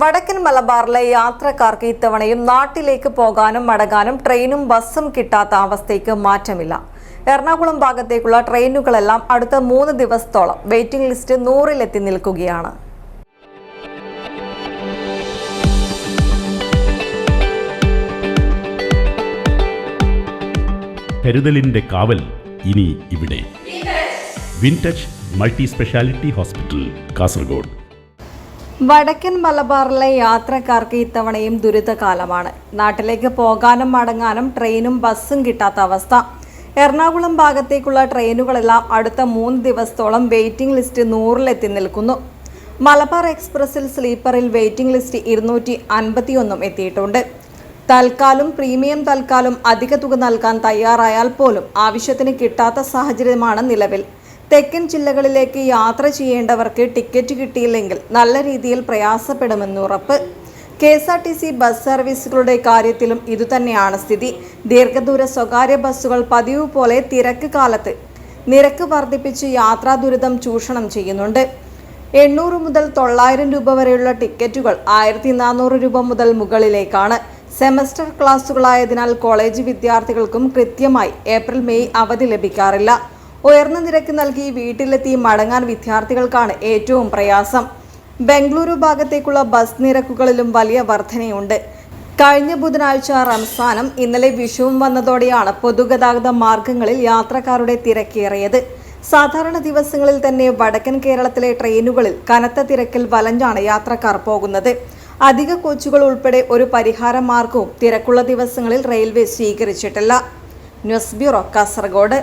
വടക്കൻ മലബാറിലെ യാത്രക്കാർക്ക് ഇത്തവണയും നാട്ടിലേക്ക് പോകാനും മടങ്ങാനും ട്രെയിനും ബസ്സും കിട്ടാത്ത അവസ്ഥയ്ക്ക് മാറ്റമില്ല. എറണാകുളം ഭാഗത്തേക്കുള്ള ട്രെയിനുകളെല്ലാം അടുത്ത മൂന്ന് ദിവസത്തോളം വെയിറ്റിംഗ് ലിസ്റ്റ് നൂറിലെത്തി നിൽക്കുകയാണ്. കരുതലിന്റെ കാവൽ ഇനി ഇവിടെ. Wintouch multi speciality hospital Kasaragod. വടക്കൻ മലബാറിലെ യാത്രക്കാർക്ക് ഇത്തവണയും ദുരിതകാലമാണ്. നാട്ടിലേക്ക് പോകാനും മടങ്ങാനും ട്രെയിനും ബസ്സും കിട്ടാത്ത അവസ്ഥ. എറണാകുളം ഭാഗത്തേക്കുള്ള ട്രെയിനുകളെല്ലാം അടുത്ത മൂന്ന് ദിവസത്തോളം വെയിറ്റിംഗ് ലിസ്റ്റ് നൂറിലെത്തി നിൽക്കുന്നു. മലബാർ എക്സ്പ്രസിൽ സ്ലീപ്പറിൽ വെയിറ്റിംഗ് ലിസ്റ്റ് ഇരുന്നൂറ്റി അൻപത്തിയൊന്നും എത്തിയിട്ടുണ്ട്. തൽക്കാലം പ്രീമിയം തൽക്കാലം അധിക തുക നൽകാൻ തയ്യാറായാൽ പോലും ആവശ്യത്തിന് കിട്ടാത്ത സാഹചര്യമാണ് നിലവിൽ. തെക്കൻ ജില്ലകളിലേക്ക് യാത്ര ചെയ്യേണ്ടവർക്ക് ടിക്കറ്റ് കിട്ടിയില്ലെങ്കിൽ നല്ല രീതിയിൽ പ്രയാസപ്പെടുമെന്ന് ഉറപ്പ്. K S R T C bus സർവീസുകളുടെ കാര്യത്തിലും ഇതുതന്നെയാണ് സ്ഥിതി. ദീർഘദൂര സ്വകാര്യ ബസ്സുകൾ പതിവ് പോലെ തിരക്ക് കാലത്ത് നിരക്ക് വർദ്ധിപ്പിച്ച് യാത്രാ ദുരിതം ചൂഷണം ചെയ്യുന്നുണ്ട്. എണ്ണൂറ് മുതൽ തൊള്ളായിരം രൂപ വരെയുള്ള ടിക്കറ്റുകൾ ആയിരത്തി നാനൂറ് രൂപ മുതൽ മുകളിലേക്കാണ്. സെമസ്റ്റർ ക്ലാസുകളായതിനാൽ കോളേജ് വിദ്യാർത്ഥികൾക്കും കൃത്യമായി ഏപ്രിൽ മെയ് അവധി ലഭിക്കാറില്ല. ഉയർന്ന നിരക്ക് നൽകി വീട്ടിലെത്തി മടങ്ങാൻ വിദ്യാർത്ഥികൾക്കാണ് ഏറ്റവും പ്രയാസം. ബംഗളൂരു ഭാഗത്തേക്കുള്ള ബസ് നിരക്കുകളിലും വലിയ വർധനയുണ്ട്. കഴിഞ്ഞ ബുധനാഴ്ച റംസാനും ഇന്നലെ വിഷുവും വന്നതോടെയാണ് പൊതുഗതാഗത മാർഗങ്ങളിൽ യാത്രക്കാരുടെ തിരക്കേറിയത്. സാധാരണ ദിവസങ്ങളിൽ തന്നെ വടക്കൻ കേരളത്തിലെ ട്രെയിനുകളിൽ കനത്ത തിരക്കിൽ വലഞ്ഞാണ് യാത്രക്കാർ പോകുന്നത്. അധിക കോച്ചുകൾ ഉൾപ്പെടെ ഒരു പരിഹാര മാർഗവും തിരക്കുള്ള ദിവസങ്ങളിൽ റെയിൽവേ സ്വീകരിച്ചിട്ടില്ല. News bureau Kasaragod.